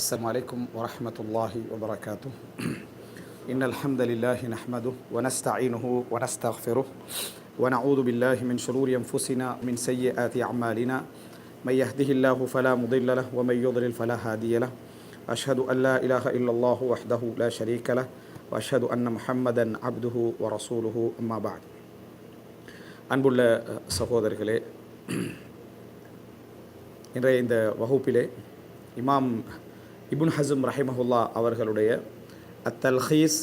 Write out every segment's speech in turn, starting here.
السلام عليكم ورحمة الله وبركاته. إن الحمد لله نحمده ونستعينه ونستغفره ونعوذ بالله من شرور أنفسنا من سيئات أعمالنا. من يهده الله فلا مضل له ومن يضلل فلا هادي له. أشهد أن لا إله إلا الله وحده لا شريك له وأشهد أن محمدا عبده ورسوله أما بعد. அன்புள்ள சகோதரர்களே இன்றைய இந்த வகுப்பிலே إمام இபுன் ஹசம் ரஹிமஹுல்லா அவர்களுடைய அத்தல்ஹீஸ்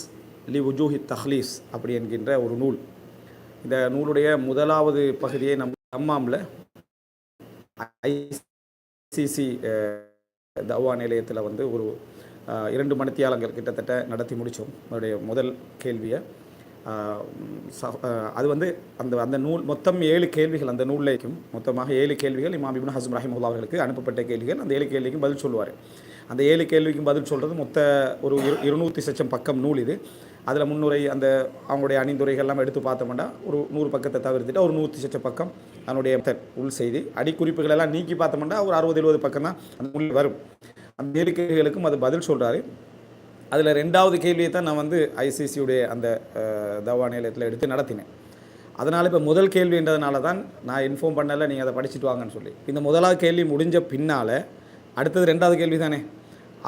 லி உஜூஹி தஹ்லீஸ் அப்படி என்கின்ற ஒரு நூல். இந்த நூலுடைய முதலாவது பகுதியை நம் அம்மாமில் ஐசிசி தவா நிலையத்தில் வந்து ஒரு இரண்டு மணித்தியாலங்கள் கிட்டத்தட்ட நடத்தி முடித்தோம் அதனுடைய முதல் கேள்வியை. ச- அது வந்து அந்த அந்த நூல் மொத்தம் ஏழு கேள்விகள் அந்த நூல்லைக்கும் மொத்தமாக ஏழு கேள்விகள் இமாம் இபின் ஹசம் ரஹிமுல்லா அவர்களுக்கு அனுப்பப்பட்ட கேள்விகள். அந்த ஏழு கேள்விக்கும் பதில் சொல்லுவார். அந்த ஏழு கேள்விக்கும் பதில் சொல்கிறது மொத்த ஒரு இரு இருநூற்றி சச்சம் பக்கம் நூல் இது. அதில் முன்னுரை அந்த அவங்களுடைய அணிந்துரைகள்லாம் எடுத்து பார்த்தோம்னா ஒரு நூறு பக்கத்தை தவிர்த்துட்டு ஒரு நூற்றி சச்ச பக்கம் அதனுடைய உள் செய்தி. அடிக்குறிப்புகள் எல்லாம் நீக்கி பார்த்தோம்னா ஒரு அறுபது எழுபது பக்கம் தான் அந்த நூல் வரும். அந்த ஏழு கேள்விகளுக்கும் அது பதில் சொல்கிறாரு அதில் ரெண்டாவது கேள்வியை தான் நான் வந்து ஐசிசியுடைய அந்த தவா நிலையத்தில் எடுத்து நடத்தினேன். அதனால் இப்போ முதல் கேள்வின்றதுனால தான் நான் இன்ஃபார்ம் பண்ணலை நீங்கள் அதை படிச்சுட்டு வாங்கன்னு சொல்லி. இந்த முதலாவது கேள்வி முடிஞ்ச பின்னால் அடுத்தது ரெண்டாவது கேள்வி தானே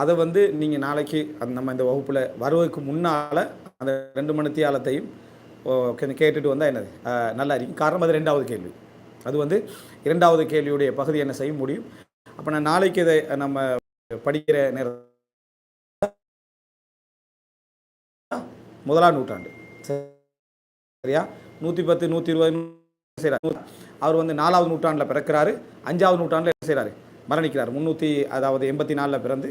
அதை வந்து நீங்கள் நாளைக்கு அந்த நம்ம இந்த வகுப்பில் வருவதற்கு முன்னால் அந்த ரெண்டு மணித்தியாலத்தையும் கொஞ்சம் கேட்டுட்டு வந்தால் என்னது? நல்லா இருக்கும். காரணம் அது ரெண்டாவது கேள்வி. அது வந்து இரண்டாவது கேள்வியுடைய பகுதி என்ன செய்ய முடியும்? அப்போ நான் நாளைக்கு இதை நம்ம படிக்கிற நேரம் முதலாம் நூற்றாண்டு. சரியா? நூற்றி பத்து நூற்றி இருபது செய்கிறார் அவர் வந்து நாலாவது நூற்றாண்டில் பிறக்கிறாரு. அஞ்சாவது நூற்றாண்டில் என்ன செய்கிறாரு மரணிக்கிறார். முந்நூற்றி அதாவது எண்பத்தி நாலில் பிறந்து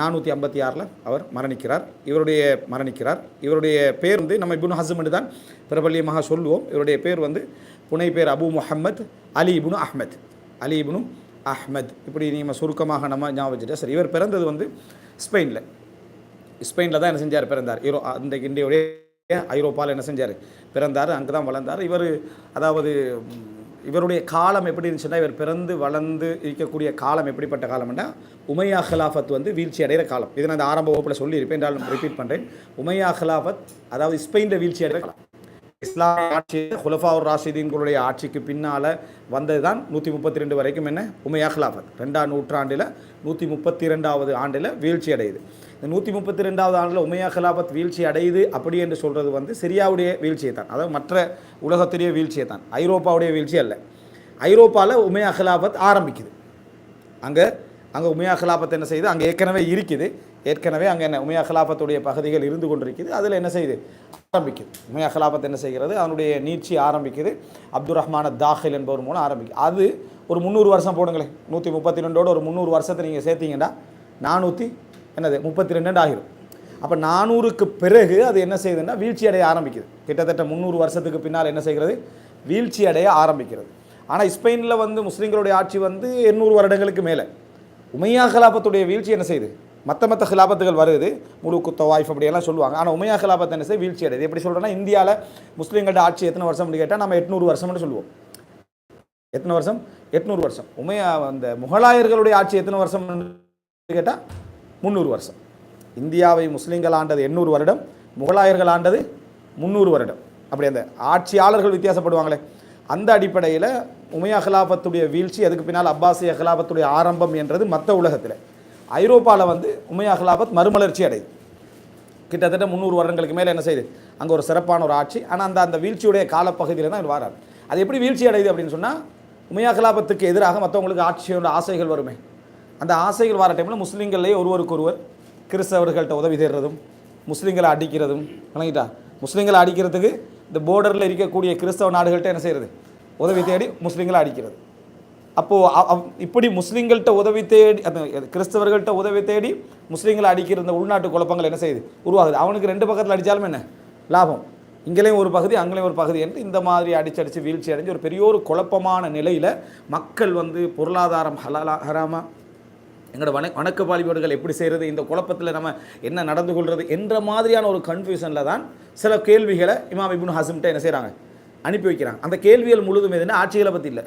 நானூற்றி ஐம்பத்தி ஆறில் அவர் மரணிக்கிறார். இவருடைய மரணிக்கிறார். இவருடைய பேர் வந்து நம்ம இபுன் ஹசம் என்று தான் பிரபல்யமாக சொல்லுவோம். இவருடைய பேர் வந்து புனை பேர் அபு முஹம்மத் அலி இபுனு அஹ்மத். அலி இபுனு அஹ்மத். இப்படி நீங்கள் சுருக்கமாக நம்ம ஞாபகம் வச்சுட்டா சரி. இவர் பிறந்தது வந்து ஸ்பெயினில். ஸ்பெயினில் தான் என்ன செஞ்சார்? பிறந்தார். யூரோ அந்த இந்தியாவுடைய ஐரோப்பாவில் என்ன செஞ்சார்? பிறந்தார் அங்கே தான் வளர்ந்தார். இவர் அதாவது இவருடைய காலம் எப்படி இருந்துச்சுன்னா இவர் பிறந்து வளர்ந்து இருக்கக்கூடிய காலம் எப்படிப்பட்ட காலம்னா உமையா ஹிலாஃபத் வந்து வீழ்ச்சி அடைகிற காலம். இதை நான் ஆரம்ப வகுப்பில் சொல்லியிருப்பேன் என்றாலும் ரிப்பீட் பண்ணுறேன் உமையா ஹிலாஃபத் அதாவது ஸ்பெயினில் வீழ்ச்சி அடைகிற காலம். இஸ்லாமிய ஆட்சி ஹுலஃபாவுர் ராஷிதீன்களுடைய ஆட்சிக்கு பின்னால் வந்தது தான் நூற்றி முப்பத்தி ரெண்டு வரைக்கும் என்ன? உமையா ஹிலாஃபத். ரெண்டாம் நூற்றாண்டில் நூற்றி முப்பத்தி ரெண்டாவது ஆண்டில் வீழ்ச்சி அடையுது. இந்த நூற்றி முப்பத்தி ரெண்டாவது ஆண்டில் உமையா ஹிலாஃபத் வீழ்ச்சி அடையுது அப்படி என்று சொல்கிறது வந்து சிரியாவுடைய வீழ்ச்சியை தான் அதாவது மற்ற உலகத்துடைய வீழ்ச்சியை தான் ஐரோப்பாவுடைய வீழ்ச்சி அல்ல. ஐரோப்பாவில் உமையா ஹிலாஃபத் ஆரம்பிக்குது. அங்கே அங்கே உமையா ஹிலாஃபத் என்ன செய்யுது? அங்கே ஏற்கனவே இருக்குது. ஏற்கனவே அங்கே என்ன உமையா ஹிலாஃபத்துடைய பகுதிகள் இருந்து கொண்டிருக்குது. அதில் என்ன செய்யுது? ஆரம்பிக்குது. உமையா ஹிலாஃபத் என்ன செய்கிறது? அதனுடைய நீட்சி ஆரம்பிக்குது. அப்துல் ரஹ்மான தாஹில் என்பவர் மூலம் ஆரம்பிக்குது. அது ஒரு முந்நூறு வருஷம் போடுங்களேன். நூற்றி முப்பத்தி ரெண்டோடு ஒரு முந்நூறு வருஷத்தை நீங்கள் சேர்த்தீங்கன்னா நானூற்றி என்னது முப்பத்தி ரெண்டு ஆகிரும் அப்போ நானூறுக்கு பிறகு அது என்ன செய்யுதுன்னா வீழ்ச்சி அடைய ஆரம்பிக்குது. கிட்டத்தட்ட முந்நூறு வருஷத்துக்கு பின்னால் என்ன செய்கிறது? வீழ்ச்சி அடைய ஆரம்பிக்கிறது. ஆனால் ஸ்பெயினில் வந்து முஸ்லீம்களுடைய ஆட்சி வந்து எண்ணூறு வருடங்களுக்கு மேலே. உமையா ஹிலாபத்துடைய வீழ்ச்சி என்ன செய்யுது? மற்ற மற்ற ஹிலாபத்துகள் வருது. முழு குத்த வாய்ஃப் அப்படியெல்லாம் சொல்லுவாங்க. ஆனால் உமையா ஹிலாபத் என்ன செய்ய வீழ்ச்சி அடையுது. எப்படி சொல்கிறேன்னா இந்தியாவில் முஸ்லீம்களோட ஆட்சி எத்தனை வருஷம்னு கேட்டால் நம்ம எட்நூறு வருஷம்னு சொல்லுவோம். எத்தனை வருஷம்? எட்நூறு வருஷம். உமையா அந்த முகலாயர்களுடைய ஆட்சி எத்தனை வருஷம் கேட்டால் முந்நூறு வருஷம். இந்தியாவை முஸ்லீம்கள் ஆண்டது எண்ணூறு வருடம் முகலாயர்கள் ஆண்டது முந்நூறு வருடம். அப்படி அந்த ஆட்சியாளர்கள் வித்தியாசப்படுவாங்களே. அந்த அடிப்படையில் உமையா ஹிலாபத்துடைய வீழ்ச்சி அதுக்கு பின்னால் அப்பாசிய ஹிலாபத்துடைய ஆரம்பம் என்றது மற்ற உலகத்தில். ஐரோப்பாவில் வந்து உமையா ஹிலாபத் மறுமலர்ச்சி அடையுது. கிட்டத்தட்ட முந்நூறு வருடங்களுக்கு மேலே என்ன செய்யுது அங்கே ஒரு சிறப்பான ஒரு ஆட்சி. ஆனால் அந்த அந்த வீழ்ச்சியுடைய காலப்பகுதியில் தான் இவர் அது எப்படி வீழ்ச்சி அடையுது அப்படின்னு சொன்னால் உமையா கலாபத்துக்கு எதிராக மற்றவங்களுக்கு ஆட்சியோட ஆசைகள் வருமே. அந்த ஆசைகள் வர டைமில் முஸ்லீம்கள்லேயே ஒருவருக்கொருவர் கிறிஸ்தவர்கள்ட்ட உதவி தேடுறதும் முஸ்லீம்களை அடிக்கிறதும் விளங்கிட்டா? முஸ்லீம்களை அடிக்கிறதுக்கு இந்த போர்டரில் இருக்கக்கூடிய கிறிஸ்தவ நாடுகள்கிட்ட என்ன செய்கிறது உதவி தேடி முஸ்லீம்களை அடிக்கிறது. அப்போது இப்படி முஸ்லீம்கள்கிட்ட உதவி தேடி அந்த கிறிஸ்தவர்கள்ட்ட உதவி தேடி முஸ்லீம்களை அடிக்கிற இந்த உள்நாட்டு குழப்பங்கள் என்ன செய்யுது? உருவாகுது. அவனுக்கு ரெண்டு பக்கத்தில் அடித்தாலும் என்ன? லாபம். இங்கேயும் ஒரு பகுதி அங்கேயும் ஒரு பகுதி என்று இந்த மாதிரி அடிச்சு அடிச்சு வீழ்ச்சி அடைஞ்சு ஒரு பெரிய ஒரு குழப்பமான நிலையில் மக்கள் வந்து பொருளாதாரம் ஹலாலா ஹராமா எங்களோட வண வணக்க வழிபாடுகள் எப்படி செய்கிறது இந்த குழப்பத்தில் நம்ம என்ன நடந்து கொள்வது என்ற மாதிரியான ஒரு கன்ஃபியூஷனில் தான் சில கேள்விகளை இமாம் இப்னு ஹசம்கிட்ட என்ன செய்கிறாங்க அனுப்பி வைக்கிறாங்க. அந்த கேள்விகள் முழுதும் எதுனா ஆட்சிகளை பற்றி இல்லை.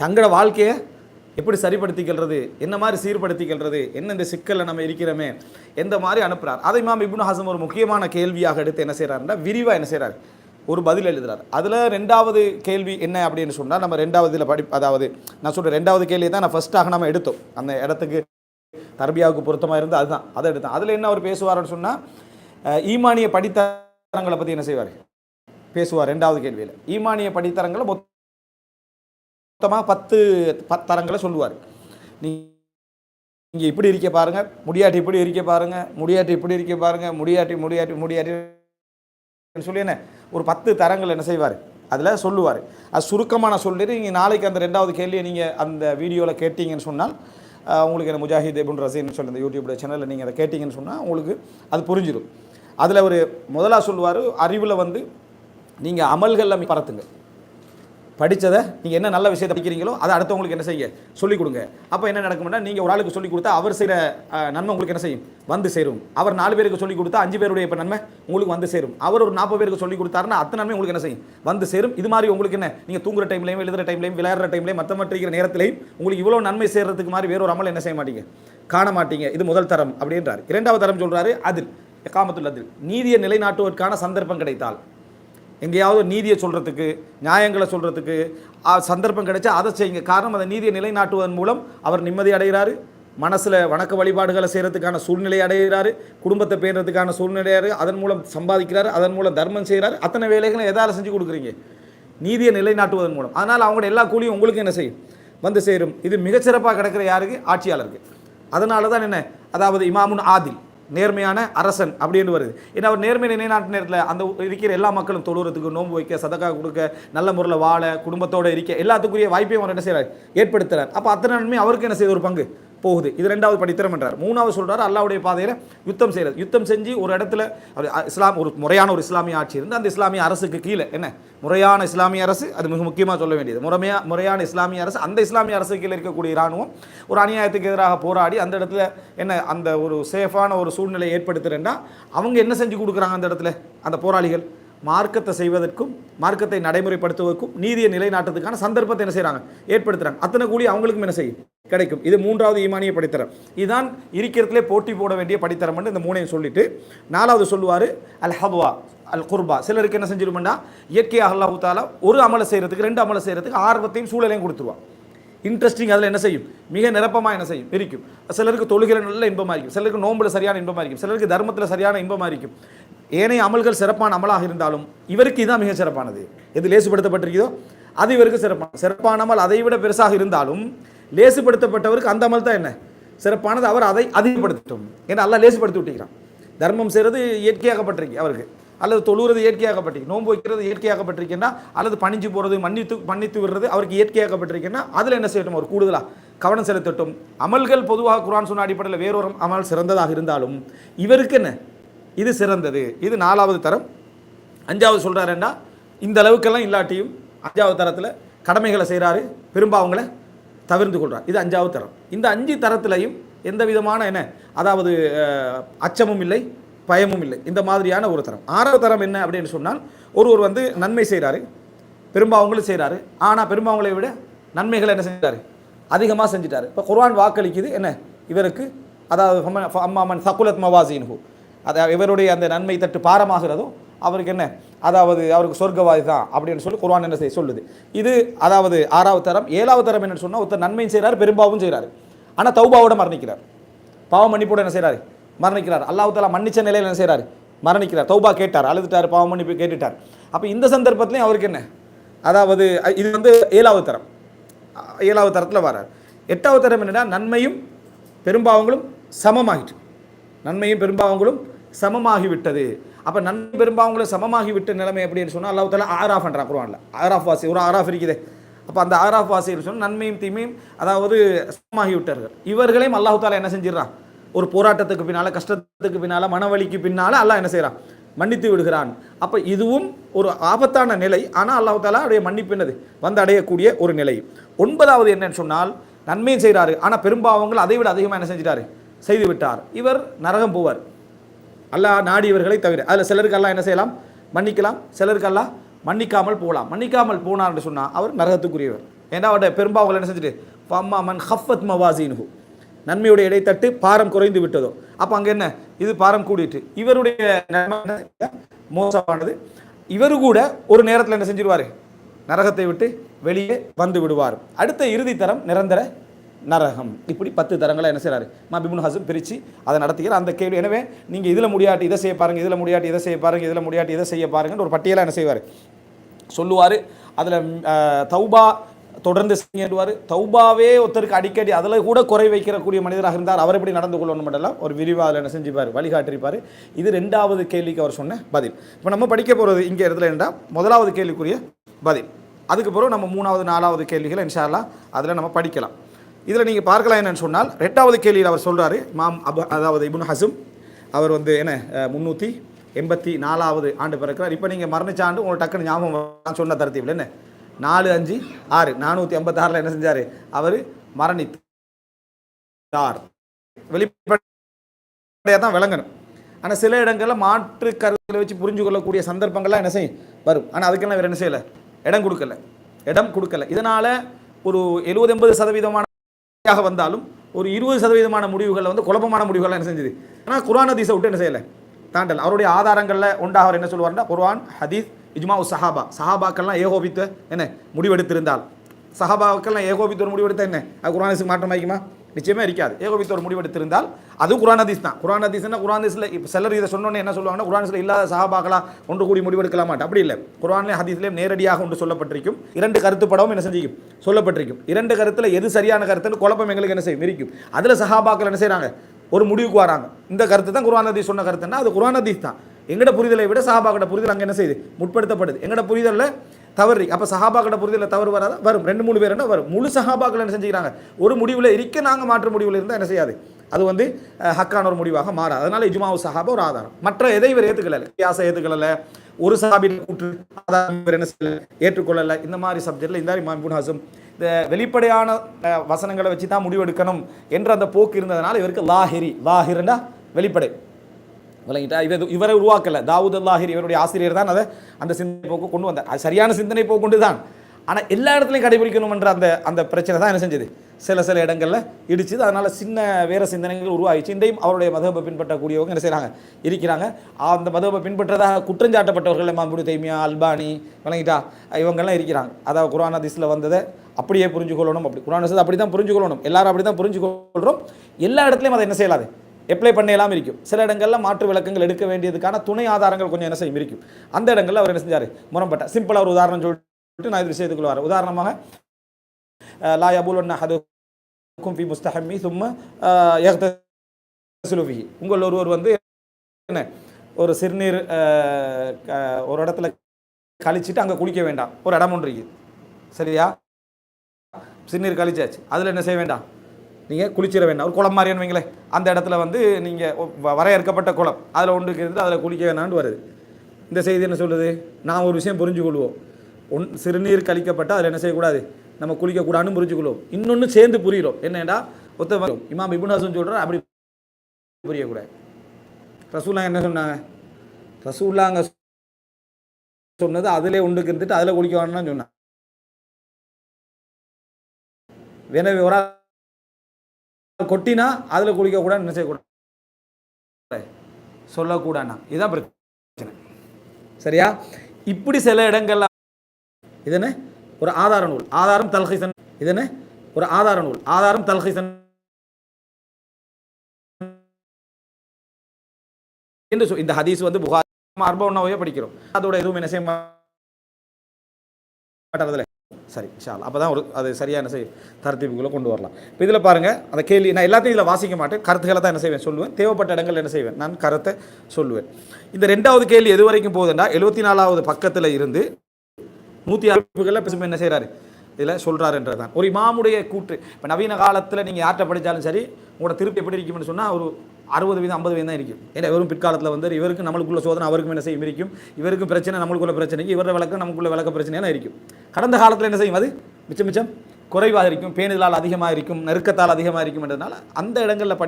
தங்களோட வாழ்க்கையை எப்படி சரிப்படுத்திக்கிறது என்ன மாதிரி சீர்படுத்திக்கிறது என்ன இந்த சிக்கலில் நம்ம இருக்கிறோமே எந்த மாதிரி அனுப்புகிறார் அதை இமாம் இப்னு ஹசம் ஒரு முக்கியமான கேள்வியாக எடுத்து என்ன செய்கிறாருன்னா விரிவாக என்ன செய்கிறார் ஒரு பதில் எழுதுறாரு. அதில் ரெண்டாவது கேள்வி என்ன அப்படின்னு சொன்னால் நம்ம ரெண்டாவது இதில் படி அதாவது நான் சொல்கிறேன் ரெண்டாவது கேள்வி தான் நான் ஃபஸ்ட்டாக நம்ம எடுத்தோம். அந்த இடத்துக்கு தர்பியாவுக்கு பொருத்தமாக இருந்து அதுதான். அதை எடுத்தோம். அதில் என்ன அவர் பேசுவார்னு சொன்னால் ஈமானிய படித்தரங்களை பற்றி என்ன செய்வார்? பேசுவார் ரெண்டாவது கேள்வியில். ஈமானிய படித்தரங்களை மொத்தமாக பத்து தரங்களை சொல்லுவார். நீ இங்கே இப்படி இருக்க பாருங்கள் முடியாட்டி இப்படி இருக்க பாருங்கள் முடியாட்டி இப்படி இருக்க பாருங்கள் முடியாட்டி முடியாட்டி முடியாட்டி சொல்லி என்ன? ஒரு பத்து தரங்கள் என்ன செய்வார்? அதில் சொல்லுவார். அது சுருக்கமாக நான் சொல்லிட்டு நீங்கள் நாளைக்கு அந்த ரெண்டாவது கேள்வியை நீங்கள் அந்த வீடியோவில் கேட்டிங்கன்னு சொன்னால் உங்களுக்கு என்ன முஜாஹித் எபுன் ரசீன் சொல்லி இந்த யூடியூப் சேனலில் நீங்கள் அதை கேட்டிங்கன்னு சொன்னால் உங்களுக்கு அது புரிஞ்சிடும் அதில் ஒரு முதலாக சொல்லுவார் அறிவில் வந்து நீங்கள் அமல்களில் பரத்துங்க. படித்ததை நீங்கள் என்ன நல்ல விஷயத்தை படிக்கிறீங்களோ அதை அடுத்தவங்களுக்கு என்ன செய்ய சொல்லிக் கொடுங்க. அப்போ என்ன நடக்கும்னா நீங்கள் ஒரு ஆளுக்கு சொல்லிக் கொடுத்தா அவர் செய்கிற நன்மை உங்களுக்கு என்ன செய்யும்? வந்து சேரும். அவர் நாலு பேருக்கு சொல்லிக் கொடுத்தா அஞ்சு பேருடைய இப்போ நன்மை உங்களுக்கு வந்து சேரும். அவர் ஒரு நாற்பது பேருக்கு சொல்லிக் கொடுத்தாருன்னா அத்தனை நன்மை உங்களுக்கு என்ன செய்யும்? வந்து சேரும். இது மாதிரி உங்களுக்கு என்ன? நீங்கள் தூங்குற டைம்லையும் எழுதுகிற டைம்லையும் விளையாடுற டைம்லையும் மற்ற மற்ற நேரத்திலையும் உங்களுக்கு இவ்வளோ நன்மை சேர்றதுக்கு மாதிரி வேற ஒரு அமல் என்ன செய்ய மாட்டீங்க? காண மாட்டீங்க. இது முதல் தரம் அப்படின்றார். இரண்டாவது தரம் சொல்கிறாரு அதில் காமத்துள்ள அதில். நீதியை நிலைநாட்டுவதற்கான சந்தர்ப்பம் கிடைத்தால். எங்கேயாவது நீதியை சொல்கிறதுக்கு நியாயங்களை சொல்கிறதுக்கு சந்தர்ப்பம் கிடைச்சா அதை செய்யுங்க. காரணம் அந்த நீதியை நிலைநாட்டுவதன் மூலம் அவர் நிம்மதி அடைகிறாரு. மனசில் வணக்க வழிபாடுகளை செய்கிறதுக்கான சூழ்நிலை அடைகிறாரு. குடும்பத்தை பேணுறதுக்கான சூழ்நிலை அதன் மூலம் சம்பாதிக்கிறாரு. அதன் மூலம் தர்மம் செய்கிறாரு. அத்தனை வேலைகளும் எதால் செஞ்சு கொடுக்குறீங்க. நீதியை நிலைநாட்டுவதன் மூலம். அதனால் அவங்களோட எல்லா கூலியும் உங்களுக்கு என்ன செய்யும்? வந்து சேரும். இது மிகச்சிறப்பாக கிடக்கிற யாருக்கு? ஆட்சியாளருக்கு. அதனால தான் என்ன? அதாவது இமாமுன் ஆதில். நேர்மையான அரசன் அப்படின்னு வருது. ஏன்னா அவர் நேர்மை நிலைநாட்டு நேரத்தில் அந்த இருக்கிற எல்லா மக்களும் தொழுறதுக்கு நோன்பு வைக்க சதக்கா கொடுக்க நல்ல முறையில் வாழ குடும்பத்தோடு இருக்க எல்லாத்துக்குரிய வாய்ப்பையும் அவர் என்ன செய்கிறார் ஏற்படுத்துறார். அப்போ அத்தனை நன்மை அவருக்கு என்ன செய்யுது ஒரு பங்கு? போகுது. இது ரெண்டாவது படித்திரம் என்றார். மூணாவது சொல்கிறார் அல்லாவுடைய பாதையில் யுத்தம் செய்கிறது யுத்தம் செஞ்சு ஒரு இடத்துல இஸ்லாம் ஒரு முறையான ஒரு இஸ்லாமிய ஆட்சி இருந்து அந்த இஸ்லாமிய அரசுக்கு கீழே என்ன? முறையான இஸ்லாமிய அரசு அது மிக முக்கியமாக சொல்ல வேண்டியது. முறைமையா முறையான இஸ்லாமிய அரசு அந்த இஸ்லாமிய அரசு கீழே இருக்கக்கூடிய இராணுவம் ஒரு அநியாயத்துக்கு எதிராக போராடி அந்த இடத்துல என்ன அந்த ஒரு சேஃபான ஒரு சூழ்நிலையை ஏற்படுத்துறேன்னா அவங்க என்ன செஞ்சு கொடுக்குறாங்க அந்த இடத்துல? அந்த போராளிகள். மார்க்கத்தை செய்வதற்கும் மார்க்கத்தை நடைமுறைப்படுத்துவதற்கும் நீதியை நிலைநாட்டுறதுக்கான சந்தர்ப்பத்தை என்ன செய்கிறாங்க ஏற்படுத்துகிறாங்க அத்தனை கூலி அவங்களுக்கும் என்ன செய்யும்? கிடைக்கும். இது மூன்றாவது ஈமானிய படித்தரம். இதுதான் இருக்கிறதுலே போட்டி போட வேண்டிய படித்தரம்னு இந்த மூணையும் சொல்லிட்டு நாலாவது சொல்லுவார் அல் ஹவா அல் குர்பா சிலருக்கு என்ன செஞ்சிருமெண்டா இயற்கையாக அல்லாஹு தாலா ஒரு அமலை செய்கிறதுக்கு ரெண்டு அமலை செய்கிறதுக்கு ஆர்வத்தையும் சூழலையும் கொடுத்துருவான். இன்ட்ரெஸ்டிங் அதில் என்ன செய்யும்? மிக நிரப்பமாக என்ன செய்யும்? இருக்கும் சிலருக்கு தொழுகிற நல்ல இன்பமாக இருக்கும். சிலருக்கு நோம்பில் சரியான இன்பமாக இருக்கும். சிலருக்கு தர்மத்தில் சரியான இன்பமாக இருக்கும். ஏனைய அமல்கள் சிறப்பான அமலாக இருந்தாலும் இவருக்கு இதுதான் மிக சிறப்பானது. எது லேசுப்படுத்தப்பட்டிருக்கிறதோ அது இவருக்கு சிறப்பான சிறப்பான அமல் அதை விட பெருசாக இருந்தாலும் லேசுபடுத்தப்பட்டவருக்கு அந்த அமல் தான் என்ன? சிறப்பானது. அவர் அதை அதிகப்படுத்தும் ஏன்னா அல்லாஹ் லேசுபடுத்தி விட்டுக்கிறான். தர்மம் செய்கிறது இயற்கையாகப்பட்டிருக்கு அவருக்கு. அல்லது தொழுகிறது இயற்கையாகப்பட்டிருக்கு நோன்பு வைக்கிறது இயற்கையாகப்பட்டிருக்குன்னா அல்லது பணிஞ்சு போகிறது மன்னித்து மன்னித்து விடுறது அவருக்கு இயற்கையாகப்பட்டிருக்குன்னா அதில் என்ன செய்யட்டும்? ஒரு கூடுதலாக கவனம் செலுத்தட்டும். அமல்கள் பொதுவாக குர்ஆன் சொன்ன அடிப்படையில் வேறொரு அமல் சிறந்ததாக இருந்தாலும் இவருக்கு என்ன? இது சிறந்தது. இது நாலாவது தரம். அஞ்சாவது சொல்கிறாருன்னா இந்த அளவுக்கெல்லாம் இல்லாட்டியும் அஞ்சாவது தரத்தில் கடமைகளை செய்கிறாரு பெரும்பாவங்களை தவிர்த்து கொள்கிறார் இது அஞ்சாவது தரம். இந்த அஞ்சு தரத்திலையும் எந்த விதமான என்ன அதாவது அச்சமும் இல்லை பயமும் இல்லை. இந்த மாதிரியான ஒரு தரம். ஆறாவது தரம் என்ன அப்படின்னு சொன்னால் ஒருவர் வந்து நன்மை செய்கிறாரு பெரும்பாவங்களும் செய்கிறாரு ஆனால் பெரும்பாவங்களை விட நன்மைகளை என்ன செஞ்சார்? அதிகமாக செஞ்சிட்டாரு. இப்போ குர்ஆன் வாக்களிக்குது. என்ன? இவருக்கு அதாவது ஃபமன் ஃப- அம்மாமன் சகுலத் மவாசின்ஹு அதை இவருடைய அந்த நன்மை தட்டு பாரமாகிறதோ அவருக்கு என்ன? அதாவது அவருக்கு சொர்க்கவாதி தான் அப்படின்னு சொல்லி குர்வான் என்ன செய்ய சொல்லுது. இது அதாவது ஆறாவது தரம். ஏழாவது தரம் என்னன்னு சொன்னால் ஒருத்தர் நன்மையும் செய்கிறார் பெரும்பாவும் செய்கிறார் ஆனால் தௌபாவோட மரணிக்கிறார். பாவ மன்னிப்போட என்ன செய்கிறார் மரணிக்கிறார். அல்லாஹ் மன்னிச்ச நிலையில் என்ன செய்கிறார் மரணிக்கிறார். தௌபா கேட்டார். அழுதுட்டார் பாவ மன்னிப்பு கேட்டுட்டார். அப்போ இந்த சந்தர்ப்பத்துலேயும் அவருக்கு என்ன? அதாவது இது வந்து ஏழாவது தரம். ஏழாவது தரத்தில் வரார். எட்டாவது தரம் என்னென்னா நன்மையும் பெரும்பாவங்களும் சமமாகிட்டு நன்மையும் பெரும்பாவங்களும் சமமாகிவிட்டது. அப்போ நன்மை பெரும்பாவங்களும் சமமாகிவிட்ட நிலைமை அப்படின்னு சொன்னால் அல்லாஹ் தாலா ஆராஃப் பண்ணுறான் குர்ஆன்ல. ஆராஃப் வாசி ஒரு ஆராஃப் இருக்குதே. அப்போ அந்த ஆராஃப் வாசின்னு சொன்னால் நன்மையும் தீமையும் அதாவது சமமாகி விட்டார்கள் இவர்களையும் அல்லாஹு தாலா என்ன செஞ்சிடறான்? ஒரு போராட்டத்துக்கு பின்னால் கஷ்டத்துக்கு பின்னால் மனவலிக்கு பின்னால் அல்லாஹ் என்ன செய்கிறான் மன்னித்து விடுகிறான். அப்போ இதுவும் ஒரு ஆபத்தான நிலை. ஆனால் அல்லாஹ் தாலா அவருடைய மன்னிப்புன்னது வந்து அடையக்கூடிய ஒரு நிலை. ஒன்பதாவது என்னன்னு சொன்னால் நன்மையும் செய்கிறாரு ஆனால் பெரும்பாவங்கள் அதை விட அதிகமாக என்ன செஞ்சிட்டாரு? செய்து விட்டார் இவர் நரகம் போவார். அல்லாஹ் நாடியவர்களை தவிர அதில் சிலருக்கெல்லாம் என்ன செய்யலாம்? மன்னிக்கலாம். சிலருக்கெல்லாம் மன்னிக்காமல் போகலாம். மன்னிக்காமல் போனார்னு சொன்னால் அவர் நரகத்துக்குரியவர். ஏன்னா அவருடைய பெரும்பாவங்கள் என்ன செஞ்சுட்டு? ஃபம்மா மன் ஹஃபத் மவாசீனுஹு நன்மையுடைய இடைத்தட்டு பாரம் குறைந்து விட்டதோ. அப்போ அங்கே என்ன? இது பாரம் கூடிட்டு. இவருடைய மோசமானது. இவரு கூட ஒரு நேரத்தில் என்ன செஞ்சிருவார்? நரகத்தை விட்டு வெளியே வந்து விடுவார். அடுத்த இறுதி தரம் நிரந்தர நரகம். இப்படி பத்து தரங்களை என்ன செய்றாரு? மாபிபுன் ஹசன் பிரித்து அதை நடத்துகிறார். அந்த கேள்வி எனவே நீங்கள் இதில் முடியாட்டி இதை செய்ய பாருங்கள் இதில் முடியாட்டி இதை செய்ய பாருங்கள் இதில் முடியாட்டி இதை செய்ய பாருங்கன்னு ஒரு பட்டியலாக என்ன செய்வார்? சொல்லுவார். அதில் தௌபா தொடர்ந்து செய்யுவார் தௌபாவே ஒருத்தருக்கு அடிக்கடி அதில் கூட குறை வைக்கிறக்கூடிய மனிதராக இருந்தார். அவர் எப்படி நடந்து கொள்ளணும் மட்டும் ஒரு விரிவாக அதில் என்ன செஞ்சுப்பார் வழிகாட்டிருப்பார் இது ரெண்டாவது கேள்விக்கு அவர் சொன்ன பதில். இப்போ நம்ம படிக்க போகிறது இங்கே இடத்துல என்னடா முதலாவது கேள்விக்குரிய பதில். அதுக்கு பிறகு நம்ம மூணாவது நாலாவது கேள்விகளை இன்ஷால்லாம் அதில் நம்ம படிக்கலாம். இதில் நீங்கள் பார்க்கலாம் என்னன்னு சொன்னால் ரெண்டாவது கேள்வியில் அவர் சொல்கிறாரு மாம் அபு அதாவது இபுன் ஹசும் அவர் வந்து என்ன முந்நூற்றி எண்பத்தி நாலாவது ஆண்டு பிறக்கிறார். இப்போ நீங்கள் மரணிச்ச ஆண்டு உங்களுக்கு டக்குன்னு ஞாபகம் சொன்ன தரத்தீவில் என்ன? நாலு அஞ்சு ஆறு நானூற்றி ஐம்பத்தாறில் என்ன செஞ்சார்? அவர் மரணித்தார். வெளிப்படையாக தான் விளங்கணும். ஆனால் சில இடங்களில் மாற்று கருத்தில் வச்சு புரிஞ்சு கொள்ளக்கூடிய சந்தர்ப்பங்கள்லாம் என்ன செய்யும்? வரும். ஆனால் அதுக்கெல்லாம் வேறு என்ன செய்யலை? இடம் கொடுக்கல. இடம் கொடுக்கல. இதனால் ஒரு எழுபது எண்பது சதவீதமான யாக வந்தாலும் ஒரு இருபது சதவீதமான முடிவுகளில் வந்து குழப்பமான முடிவுகள் என்ன செஞ்சது? ஆனால் குரான் ஹதீஸை விட்டு என்ன செய்யலை? தாண்டல். அவருடைய ஆதாரங்களில் ஒன்றாக அவர் என்ன சொல்லுவார்னா குர்ஆன் ஹதீஸ் இஜ்மா சஹாபா. சஹாபாக்கள்லாம் ஏகோபித்த என்ன முடிவெடுத்திருந்தால். சஹாபாக்கள்லாம் ஏகோபித்த ஒரு முடிவெடுத்த என்ன? அது குர்ஆன் மாற்றம் ஆகிக்குமா? நிச்சயமே இருக்காது. ஏகோபித்த ஒரு முடிவெடுத்திருந்தால் அது குரான் ஹதீஸ் தான். குரான் ஹதீஸ்னா குரான் ஹதீஸில் இப்போ சிலர் இதை சொன்னோன்னே என்ன சொல்லுவாங்கன்னா குரான் ஹதீஸில் இல்லாத சஹாபாக்களா ஒன்று கூடி முடிவெடுக்கலாமாட்டு அப்படி இல்லை. குரான்லேயும் ஹதீஸ்லேயும் நேரடியாக ஒன்று சொல்லப்பட்டிருக்கும். இரண்டு கருத்துப்படவும் என்ன செஞ்சிக்கும்? சொல்லப்பட்டிருக்கும். இரண்டு கருத்தில் எது சரியான கருத்துன்னு குழப்பம் எங்களுக்கு என்ன செய்யும்? இருக்கும் அதில் சஹாபாக்கள் என்ன செய்கிறாங்க ஒரு முடிவுக்கு வராங்க. இந்த கருத்து தான் குரான் ஹதீஸ் சொன்ன கருத்துன்னா அது குரான் ஹதீஸ் தான். எங்கட புரிதலை விட சஹாபாக்கிட்ட புரிதல் அங்கே என்ன செய்யுது? முற்படுத்தப்படுது. எங்கட புரிதலில் தவறு. அப்போ சஹாபாக்கிட்ட புரிதலில் தவறு வராதா? வரும். ரெண்டு மூணு பேர் என்ன? வரும். முழு சஹாபாக்கள் என்ன செஞ்சுக்கிறாங்க? ஒரு முடிவில் இருக்க நாங்கள் மாற்று முடிவில் இருந்தால் என்ன செய்யாது? அது வந்து ஹக்கான ஒரு முடிவாக மாறாது. அதனால இஜ்மாவு சஹாபா ஒரு ஆதாரம். மற்ற எதை இவர் ஏற்றுக்கலை வியாச ஏற்றுக்கலை ஒரு சாபின் கூற்று ஆதாரம் இவர் என்ன செய்யல? ஏற்றுக்கொள்ளலை. இந்த மாதிரி சப்ஜெக்டில் இந்த மாதிரி இமாம் இப்னு இந்த வெளிப்படையான வசனங்களை வச்சு தான் முடிவெடுக்கணும் என்ற அந்த போக்கு இருந்ததுனால இவருக்கு லாஹிரி. லாஹிர்னா வெளிப்படை. விளங்கிட்டா இவர் இவரை உருவாக்கல. தாவூத் அல்லாஹிர் இவருடைய ஆசிரியர் தான் அதை அந்த சிந்தனை போக்கு கொண்டு வந்தார். அது சரியான சிந்தனை போக்குண்டு தான். ஆனால் எல்லா இடத்துலையும் கடைபிடிக்கணும்ன்ற அந்த அந்த பிரச்சனை தான் என்ன செஞ்சது? சில சில இடங்களில் இடிச்சுது. அதனால் சின்ன வேறு சிந்தனைகள் உருவாகிச்சு. இன்றையும் அவருடைய மதபை பின்பற்றக்கூடியவங்க என்ன செய்கிறாங்க இருக்கிறாங்க. அந்த மதபை பின்பற்றதாக குற்றஞ்சாட்டப்பட்டவர்கள் மாம்புடி தைமியா அல்பானி விளங்கிட்டா இவங்கெல்லாம் இருக்கிறாங்க. அதாவது குரான் ஹதீஸில் வந்ததை அப்படியே புரிஞ்சுக்கொள்ளணும். அப்படி குரான் அப்படி தான் புரிஞ்சுக்கொள்ளணும். எல்லாரும் அப்படி தான் புரிஞ்சுக்கொள்கிறோம் எல்லா இடத்துலையும் அதை என்ன செய்யலாது? அப்ளை பண்ணலாம் இருக்கும். சில இடங்களில் மாற்று விளக்கங்கள் எடுக்க வேண்டியதுக்கான துணை ஆதாரங்கள் கொஞ்சம் என்ன செய்யும்? இருக்கும். அந்த இடங்களில் அவர் என்ன செஞ்சார்? முரம்பட்ட சிம்பிளாக ஒரு உதாரணம் சொல்லிட்டு நான் இது செய்து வரேன் உதாரணமாக அஹ், லா யபுல் ஹதுக்கும் ஃபி முஸ்தஹம்மி சும்மா யஹ்தசிலு உங்கள் ஒருவர் வந்து என்ன? ஒரு சிறுநீர் க- ஒரு இடத்துல கழிச்சிட்டு அங்கே குளிக்க வேண்டாம். ஒரு இடம் ஒன்று இருக்குது. சரியா? சிறுநீர் கழிச்சாச்சு. அதில் என்ன செய்ய வேண்டாம்? நீங்கள் குளிச்சிட வேண்டாம். ஒரு குளம் மாதிரியான வைங்களேன். அந்த இடத்துல வந்து நீங்கள் வரையறுக்கப்பட்ட குளம். அதில் ஒன்றுக்கு இருந்து அதில் குளிக்க வேணாம்னு வருது. இந்த செய்தி என்ன சொல்லுது? நான் ஒரு விஷயம் புரிஞ்சுக்கொள்வோம். ஒன் சிறுநீர் கழிக்கப்பட்டால் அதில் என்ன செய்யக்கூடாது? நம்ம குளிக்கக்கூடாதுன்னு புரிஞ்சுக்கொள்வோம். இன்னொன்று சேர்ந்து புரிகிறோம் என்னடா ஒத்த இமாம் இபுன் ஹசன் சொல்கிறார் அப்படி புரியக்கூடாது. ரசூல்லா என்ன சொன்னாங்க? ரசூல்லாங்க சொன்னது அதிலே ஒன்றுக்கு இருந்துட்டு அதில் குளிக்க வேணும்னு சொன்னாங்க. எனவே ஒரு ஆள் கொட்டினா அதில் குளிக்கக்கூடாது என்ன செய்யக்கூடாது? சொல்லக்கூடாதுண்ணா இதுதான் பிரச்சனை. சரியா? இப்படி சில இடங்கள்ல இது என்ன? ஒரு ஆதார நூல். ஆதாரம் தல்ஹைசன். இது என்ன? ஒரு ஆதார நூல். ஆதாரம் தல்ஹைசன். என்று சொல் இந்த ஹதீஸ் வந்து புகார். அர்பவுன்னாவே படிக்கிறோம். அதோட எதுவும் என்ன செய்ய மாட்டாறதுல சரி ஷால் அப்போ தான் ஒரு அது சரியான என்ன செய்யும் கொண்டு வரலாம். இப்போ இதில் பாருங்கள் அந்த கேள்வி நான் எல்லாத்தையும் இதில் வாசிக்க மாட்டேன். கருத்துக்களை தான் என்ன செய்வேன் சொல்லுவேன். தேவைப்பட்ட இடங்கள் என்ன செய்வேன் நான் கருத்தை சொல்லுவேன். இந்த ரெண்டாவது கேள்வி எது வரைக்கும் போகுதுன்னா எழுபத்தி நாலாவது பக்கத்தில் இருந்து நூற்றி அறுப்புகளில் பேசும் என்ன செய்கிறாரு இதில் சொல்கிறாருன்றது தான் ஒரு இமாமுடைய கூற்று. இப்போ நவீன காலத்தில் நீங்கள் யார்கிட்ட படித்தாலும் சரி உங்களோட திருப்பி எப்படி இருக்கும்னு சொன்னால் ஒரு அறுபது வீதம் ஐம்பது வீதம் தான் இருக்கும். ஏன்னா இவரும் பிற்காலத்தில் வந்து இவருக்கு நம்மளுக்குள்ள சோதனை அவருக்கும் என்ன செய்யும்? இருக்கும். இவருக்கும் பிரச்சனை நம்மளுக்குள்ள பிரச்சனைக்கு இவர விளக்கம் நமக்குள்ள விளக்க பிரச்சனையெல்லாம் இருக்கும். கடந்த காலத்தில் என்ன செய்யும்? அது மிச்சம் மிச்சம் குறைவாக இருக்கும். பேணுதலால் அதிகமாக இருக்கும் நெருக்கத்தால் அதிகமாக இருக்கும் என்றதுனால அந்த இடங்களில் படி